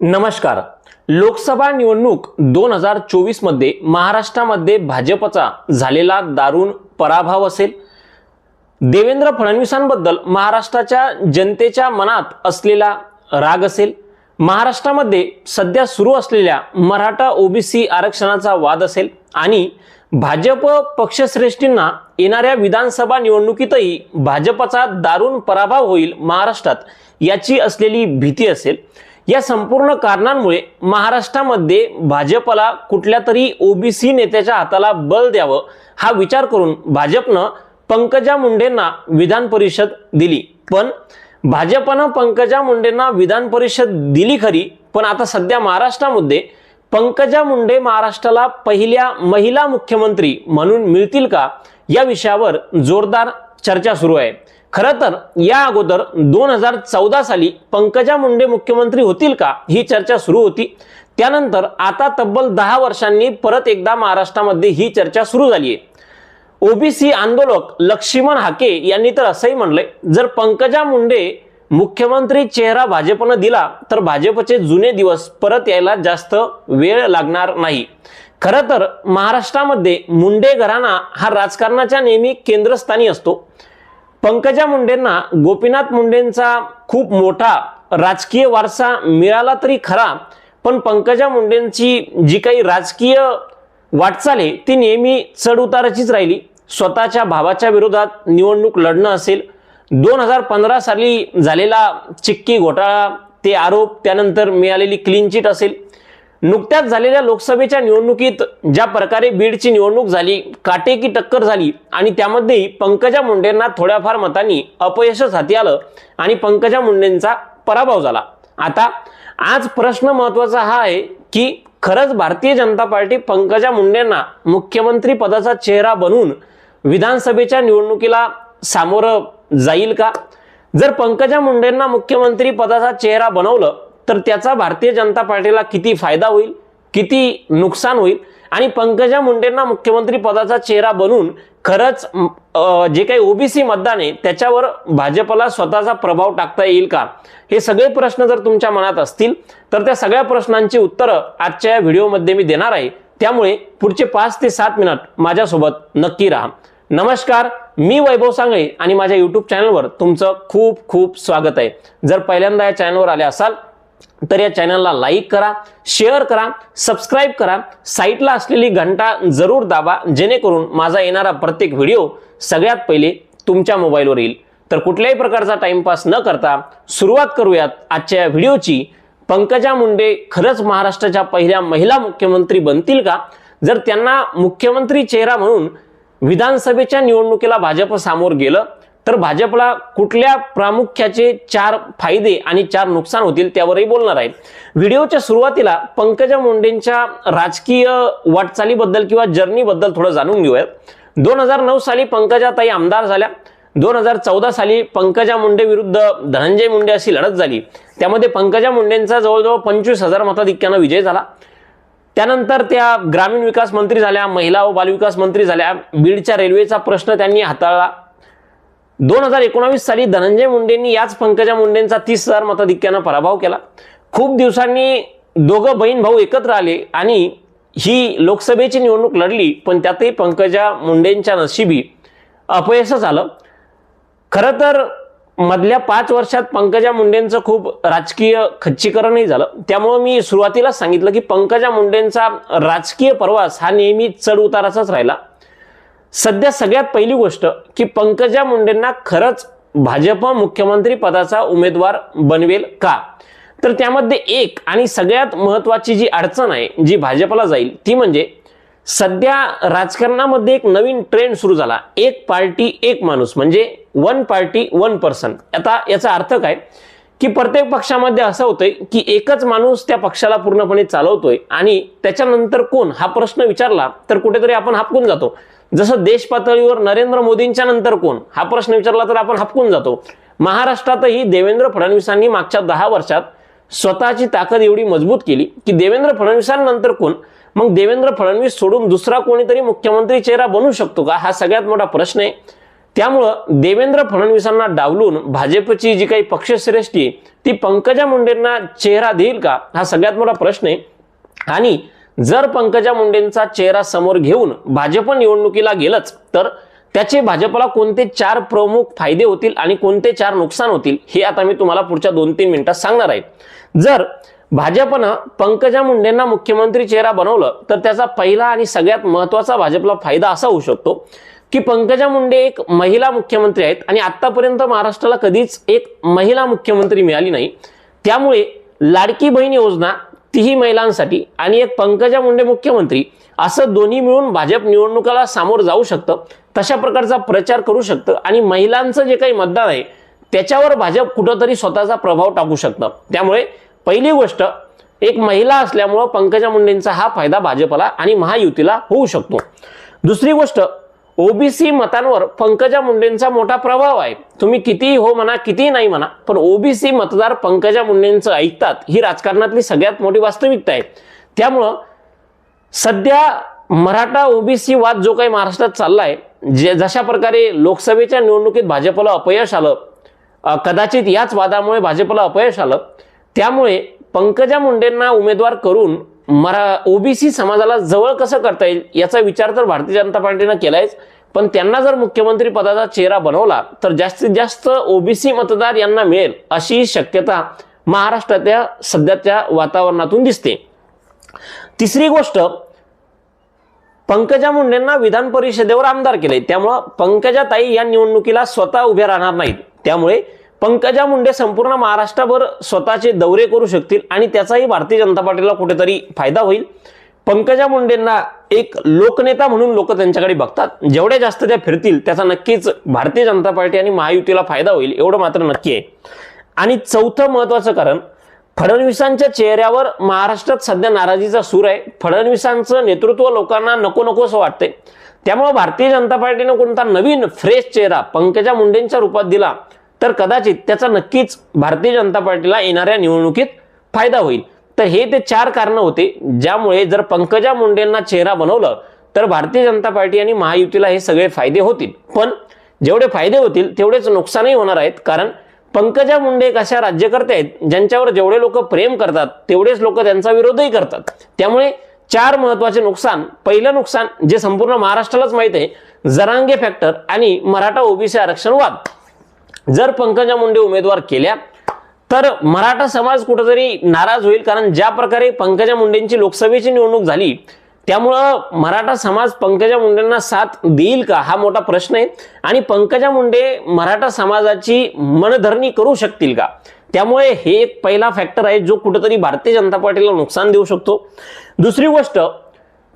नमस्कार. लोकसभा निवडणूक दोन हजार चोवीसमध्ये महाराष्ट्रामध्ये भाजपचा झालेला दारुण पराभव असेल. देवेंद्र फडणवीसांबद्दल महाराष्ट्राच्या जनतेच्या मनात असलेला राग असेल. महाराष्ट्रामध्ये सध्या सुरू असलेल्या मराठा ओबीसी आरक्षणाचा वाद असेल. आणि भाजप पक्षश्रेष्ठींना येणाऱ्या विधानसभा निवडणुकीतही भाजपचा दारुण पराभव होईल महाराष्ट्रात याची असलेली भीती असेल. या संपूर्ण कारणांमुळे महाराष्ट्रामध्ये भाजपला कुठल्या तरी ओबीसी नेत्याच्या हाताला बळ द्यावं हा विचार करून भाजपनं पंकजा मुंडेंना विधान परिषद दिली. पण भाजपनं पंकजा मुंडेंना विधान परिषद दिली खरी पण आता सध्या महाराष्ट्रामध्ये पंकजा मुंडे महाराष्ट्राला पहिल्या महिला मुख्यमंत्री म्हणून मिळतील का या विषयावर जोरदार चर्चा सुरू आहे. खरं तर या अगोदर दोन हजार चौदा साली पंकजा मुंडे मुख्यमंत्री होतील का ही चर्चा सुरू होती. त्यानंतर आता तब्बल दहा वर्षांनी परत एकदा महाराष्ट्रामध्ये ही चर्चा सुरू झाली आहे. ओबीसी आंदोलक लक्ष्मण हाके यांनी तर असंही म्हणलंय जर पंकजा मुंडे मुख्यमंत्री चेहरा भाजपनं दिला तर भाजपचे जुने दिवस परत यायला जास्त वेळ लागणार नाही. खरं तर महाराष्ट्रामध्ये मुंडे घराणा हा राजकारणाच्या नेहमी केंद्रस्थानी असतो. पंकजा मुंडेंना गोपीनाथ मुंडेंचा खूप मोठा राजकीय वारसा मिळाला तरी खरा पण पंकजा मुंडेंची जी काही राजकीय वाटचाल आहे ती नेहमी चढउताराचीच राहिली. स्वतःच्या भावाच्या विरोधात निवडणूक लढणं असेल. दोन हजार पंधरा साली झालेला चिक्की घोटाळा ते आरोप त्यानंतर मिळालेली क्लीन चिट असेल. नुकत्याच झालेल्या लोकसभेच्या निवडणुकीत ज्या प्रकारे बीडची निवडणूक झाली काटेकी टक्कर झाली आणि त्यामध्येही पंकजा मुंडेंना थोड्याफार मतांनी अपयशच हाती आलं आणि पंकजा मुंडेंचा पराभव झाला. आता आज प्रश्न महत्त्वाचा हा आहे की खरंच भारतीय जनता पार्टी पंकजा मुंडेंना मुख्यमंत्री पदाचा चेहरा बनवून विधानसभेच्या निवडणुकीला सामोरं जाईल का? जर पंकजा मुंडेंना मुख्यमंत्री पदाचा चेहरा बनवलं तर त्याचा भारतीय जनता पार्टीला किती फायदा होईल किती नुकसान होईल? आणि पंकजा मुंडेंना मुख्यमंत्री पदाचा चेहरा बनवून खरंच जे काही ओबीसी मतदान आहे त्याच्यावर भाजपला स्वतःचा प्रभाव टाकता येईल का? हे सगळे प्रश्न जर तुमच्या मनात असतील तर त्या सगळ्या प्रश्नांची उत्तरं आजच्या या व्हिडिओमध्ये मी देणार आहे. त्यामुळे पुढचे पाच ते सात मिनिट माझ्यासोबत नक्की राहा. नमस्कार मी वैभव सांगळे आणि माझ्या युट्यूब चॅनलवर तुमचं खूप खूप स्वागत आहे. जर पहिल्यांदा या चॅनलवर आले असाल तर या चॅनलला लाईक करा शेअर करा सबस्क्राईब करा. साईटला असलेली घंटा जरूर दाबा जेणेकरून माझा येणारा प्रत्येक व्हिडिओ सगळ्यात पहिले तुमच्या मोबाईलवर येईल. तर कुठल्याही प्रकारचा टाइमपास न करता सुरुवात करूयात आजच्या या व्हिडिओची पंकजा मुंडे खरंच महाराष्ट्राच्या पहिल्या महिला मुख्यमंत्री बनतील का? जर त्यांना मुख्यमंत्री चेहरा म्हणून विधानसभेच्या निवडणुकीला भाजप सामोर गेलं तर भाजपला कुठल्या प्रामुख्याचे चार फायदे आणि चार नुकसान होतील त्यावरही बोलणार आहे व्हिडिओच्या सुरुवातीला पंकजा मुंडेंच्या राजकीय वाटचालीबद्दल किंवा जर्नीबद्दल थोडं जाणून घेऊयात. दोन हजार नऊ साली पंकजाताई आमदार झाल्या. दोन हजार चौदा साली पंकजा मुंडे विरुद्ध धनंजय मुंडे अशी लढत झाली. त्यामध्ये पंकजा मुंडेंचा जवळजवळ पंचवीस हजार मताधिक्यानं विजय झाला. त्यानंतर त्या ग्रामीण विकास मंत्री झाल्या महिला व बालविकास मंत्री झाल्या. बीडच्या रेल्वेचा प्रश्न त्यांनी हाताळला. दोन हजार एकोणावीस साली धनंजय मुंडेंनी याच पंकजा मुंडेंचा तीस हजार मताधिक्यानं पराभव केला. खूप दिवसांनी दोघं बहीण भाऊ एकत्र आले आणि ही लोकसभेची निवडणूक लढली पण त्यातही पंकजा मुंडेंच्या नशिबी अपयशच आलं. खरं तर मधल्या पाच वर्षात पंकजा मुंडेंचं खूप राजकीय खच्चीकरणही झालं. त्यामुळे मी सुरुवातीला सांगितलं की पंकजा मुंडेंचा राजकीय प्रवास हा नेहमी चढ उताराचाच राहिला. सध्या सगळ्यात पहिली गोष्ट की पंकजा मुंडेंना खरंच भाजप मुख्यमंत्री पदाचा उमेदवार बनवेल का? तर त्यामध्ये एक आणि सगळ्यात महत्वाची जी अडचण आहे जी भाजपला जाईल ती म्हणजे सध्या राजकारणामध्ये एक नवीन ट्रेंड सुरू झाला. एक पार्टी एक माणूस म्हणजे वन पार्टी वन पर्सन आता याचा अर्थ काय? की प्रत्येक पक्षामध्ये असं होतंय की एकच माणूस त्या पक्षाला पूर्णपणे चालवतोय आणि त्याच्यानंतर कोण? हा प्रश्न विचारला तर कुठेतरी आपण हापकून जातो. जसं देश पातळीवर नरेंद्र मोदींच्या नंतर कोण? हा प्रश्न विचारला तर आपण हापकून जातो. महाराष्ट्रातही देवेंद्र फडणवीसांनी मागच्या दहा वर्षात स्वतःची ताकद एवढी मजबूत केली की देवेंद्र फडणवीसांनंतर कोण? मग देवेंद्र फडणवीस सोडून दुसरा कोणीतरी मुख्यमंत्री चेहरा बनू शकतो का? हा सगळ्यात मोठा प्रश्न आहे. त्यामुळं देवेंद्र फडणवीसांना डावलून भाजपची जी काही पक्षश्रेष्ठी ती पंकजा मुंडेंना चेहरा देईल का? हा सगळ्यात मोठा प्रश्न आहे. आणि जर पंकजा मुंडेंचा चेहरा समोर घेऊन भाजप निवडणुकीला गेलंच तर त्याचे भाजपला कोणते चार प्रमुख फायदे होतील आणि कोणते चार नुकसान होतील हे आता मी तुम्हाला पुढच्या दोन तीन मिनिटात सांगणार आहे. जर भाजपनं पंकजा मुंडेंना मुख्यमंत्री चेहरा बनवलं तर त्याचा पहिला आणि सगळ्यात महत्त्वाचा भाजपला फायदा असा होऊ शकतो की पंकजा मुंडे एक महिला मुख्यमंत्री आहेत आणि आतापर्यंत महाराष्ट्राला कधीच एक महिला मुख्यमंत्री मिळाली नाही. त्यामुळे लाडकी बहीण योजना तीही महिलांसाठी आणि एक पंकजा मुंडे मुख्यमंत्री असं दोन्ही मिळून भाजप निवडणुकाला सामोरं जाऊ शकतं तशा प्रकारचा प्रचार करू शकतं आणि महिलांचं जे काही मतदान आहे त्याच्यावर भाजप कुठंतरी स्वतःचा प्रभाव टाकू शकतं. त्यामुळे पहिली गोष्ट एक महिला असल्यामुळं पंकजा मुंडेंचा हा फायदा भाजपला आणि महायुतीला होऊ शकतो. दुसरी गोष्ट ओबीसी मतांवर पंकजा मुंडेंचा मोठा प्रभाव आहे. तुम्ही कितीही हो म्हणा कितीही नाही म्हणा पण ओबीसी मतदार पंकजा मुंडेंचं ऐकतात ही राजकारणातली सगळ्यात मोठी वास्तविकता आहे. त्यामुळं सध्या मराठा ओबीसी वाद जो काही महाराष्ट्रात चाललाय जे जशा प्रकारे लोकसभेच्या निवडणुकीत भाजपला अपयश आलं कदाचित याच वादामुळे भाजपला अपयश आलं त्यामुळे पंकजा मुंडेंना उमेदवार करून मरा ओबीसी समाजाला जवळ कसं करता येईल याचा विचार तर भारतीय जनता पार्टीनं केलायच. पण त्यांना जर मुख्यमंत्री पदाचा चेहरा बनवला तर जास्तीत जास्त ओबीसी मतदार यांना मिळेल अशी शक्यता महाराष्ट्रातल्या सध्याच्या वातावरणातून दिसते. तिसरी गोष्ट पंकजा मुंडेंना विधान परिषदेवर आमदार केले त्यामुळं पंकजा ताई या निवडणुकीला स्वतः उभ्या राहणार नाहीत. त्यामुळे पंकजा मुंडे संपूर्ण महाराष्ट्रभर स्वतःचे दौरे करू शकतील आणि त्याचाही भारतीय जनता पार्टीला कुठेतरी फायदा होईल. पंकजा मुंडेंना एक लोकनेता म्हणून लोक त्यांच्याकडे बघतात. जेवढ्या जास्त त्या फिरतील त्याचा नक्कीच भारतीय जनता पार्टी आणि महायुतीला फायदा होईल एवढं मात्र नक्की आहे. आणि चौथं महत्वाचं कारण फडणवीसांच्या चेहऱ्यावर महाराष्ट्रात सध्या नाराजीचा सूर आहे. फडणवीसांचं नेतृत्व लोकांना नको नको असं वाटतंय. त्यामुळे भारतीय जनता पार्टीनं कोणता नवीन फ्रेश चेहरा पंकजा मुंडेंच्या रूपात दिला तर कदाचित त्याचा नक्कीच भारतीय जनता पार्टीला येणाऱ्या निवडणुकीत फायदा होईल. तर हे ते चार कारणं होते ज्यामुळे जर पंकजा मुंडेंना चेहरा बनवलं तर भारतीय जनता पार्टी आणि महायुतीला हे सगळे फायदे होतील. पण जेवढे फायदे होतील तेवढेच नुकसानही होणार आहेत कारण पंकजा मुंडे एक अशा राज्यकर्ते आहेत ज्यांच्यावर जेवढे लोक प्रेम करतात तेवढेच लोक त्यांचा विरोधही करतात. त्यामुळे चार महत्त्वाचे नुकसान पहिलं नुकसान जे संपूर्ण महाराष्ट्रालाच माहीत आहे जरांगे फॅक्टर आणि मराठा ओबीसी आरक्षण वाद. जर पंकजा मुंडे उमेदवार केल्या तर मराठा समाज कुठेतरी नाराज होईल कारण ज्या प्रकारे पंकजा मुंडेंची लोकसभेची निवडणूक झाली त्यामुळं मराठा समाज पंकजा मुंडेंना साथ देईल का? हा मोठा प्रश्न आहे. आणि पंकजा मुंडे मराठा समाजाची मनधरणी करू शकतील का? त्यामुळे हे एक पहिला फॅक्टर आहे जो कुठेतरी भारतीय जनता पार्टीला नुकसान देऊ शकतो. दुसरी गोष्ट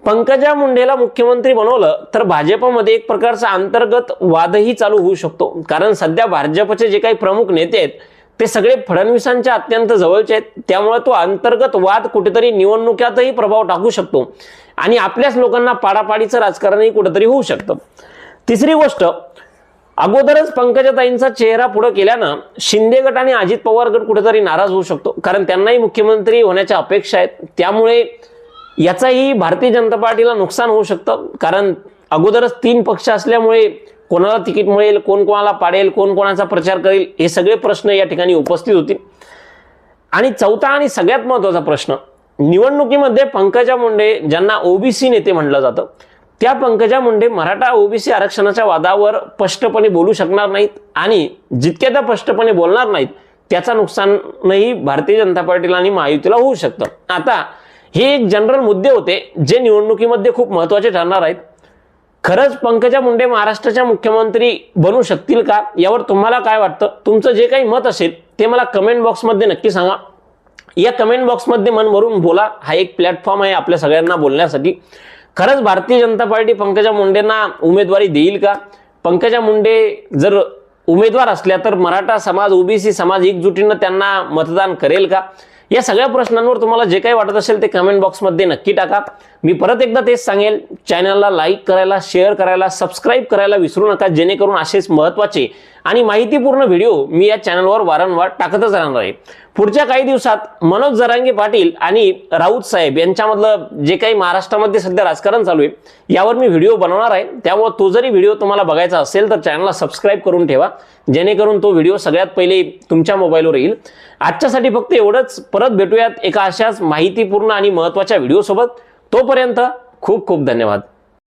पंकजा मुंडेला मुख्यमंत्री बनवलं तर भाजपमध्ये एक प्रकारचा अंतर्गत वादही चालू होऊ शकतो. कारण सध्या भाजपचे जे काही प्रमुख नेते आहेत ते सगळे फडणवीसांच्या अत्यंत जवळचे आहेत. त्यामुळे तो अंतर्गत वाद कुठेतरी निवडणुकीतही प्रभाव टाकू शकतो. आणि आपल्याच लोकांना पाडापाडीचं राजकारणही कुठेतरी होऊ शकतं. तिसरी गोष्ट अगोदरच पंकजाताईंचा चेहरा पुढे केल्यानं शिंदे गट आणि अजित पवार गट कुठेतरी नाराज होऊ शकतो. कारण त्यांनाही मुख्यमंत्री होण्याच्या अपेक्षा आहेत. त्यामुळे याचाही भारतीय जनता पार्टीला नुकसान होऊ शकतं कारण अगोदरच तीन पक्ष असल्यामुळे कोणाला तिकीट मिळेल कोण कोणाला पाडेल कोण कोणाचा प्रचार करेल हे सगळे प्रश्न या ठिकाणी उपस्थित होतील आणि चौथा आणि सगळ्यात महत्त्वाचा प्रश्न निवडणुकीमध्ये पंकजा मुंडे ज्यांना ओबीसी नेते म्हटलं जातं त्या पंकजा मुंडे मराठा ओबीसी आरक्षणाच्या वादावर स्पष्टपणे बोलू शकणार नाहीत आणि जितक्या त्या स्पष्टपणे बोलणार नाहीत त्याचा नुकसानही भारतीय जनता पार्टीला आणि महायुतीला होऊ शकतं. आता हे एक जनरल मुद्दे होते जे निवडणुकीमध्ये खूप महत्त्वाचे ठरणार आहेत. खरंच पंकजा मुंडे महाराष्ट्राच्या मुख्यमंत्री बनू शकतील का? यावर तुम्हाला काय वाटतं? तुमचं जे काही मत असेल ते मला कमेंट बॉक्समध्ये नक्की सांगा. या कमेंट बॉक्समध्ये मन भरून बोला. हा एक प्लॅटफॉर्म आहे आपल्या सगळ्यांना बोलण्यासाठी. खरंच भारतीय जनता पार्टी पंकजा मुंडेंना उमेदवारी देईल का? पंकजा मुंडे जर उमेदवार असल्या तर मराठा समाज ओबीसी समाज एकजुटीनं त्यांना मतदान करेल का? या सगळ्या प्रश्नांवर तुम्हाला जे काही वाटत असेल ते कमेंट बॉक्समध्ये नक्की टाका. मी परत एकदा तेच सांगेल चॅनलला लाईक करायला शेअर करायला सबस्क्राईब करायला विसरू नका जेणेकरून असेच महत्त्वाचे आणि माहितीपूर्ण व्हिडिओ मी या चॅनलवर वारंवार टाकतच राहणार आहे. पुढच्या काही दिवसात मनोज जरांगे पाटील आणि राऊत साहेब यांच्यामधलं जे काही महाराष्ट्रामध्ये सध्या राजकारण चालू आहे यावर मी व्हिडिओ बनवणार आहे. त्यामुळे तो जरी व्हिडिओ तुम्हाला बघायचा असेल तर चॅनलला सबस्क्राईब करून ठेवा जेणेकरून तो व्हिडिओ सगळ्यात पहिले तुमच्या मोबाईलवर येईल. आजच्यासाठी फक्त एवढंच. परत भेटूयात एका अशाच माहितीपूर्ण आणि महत्त्वाच्या व्हिडिओसोबत. तोपर्यंत खूप खूप धन्यवाद.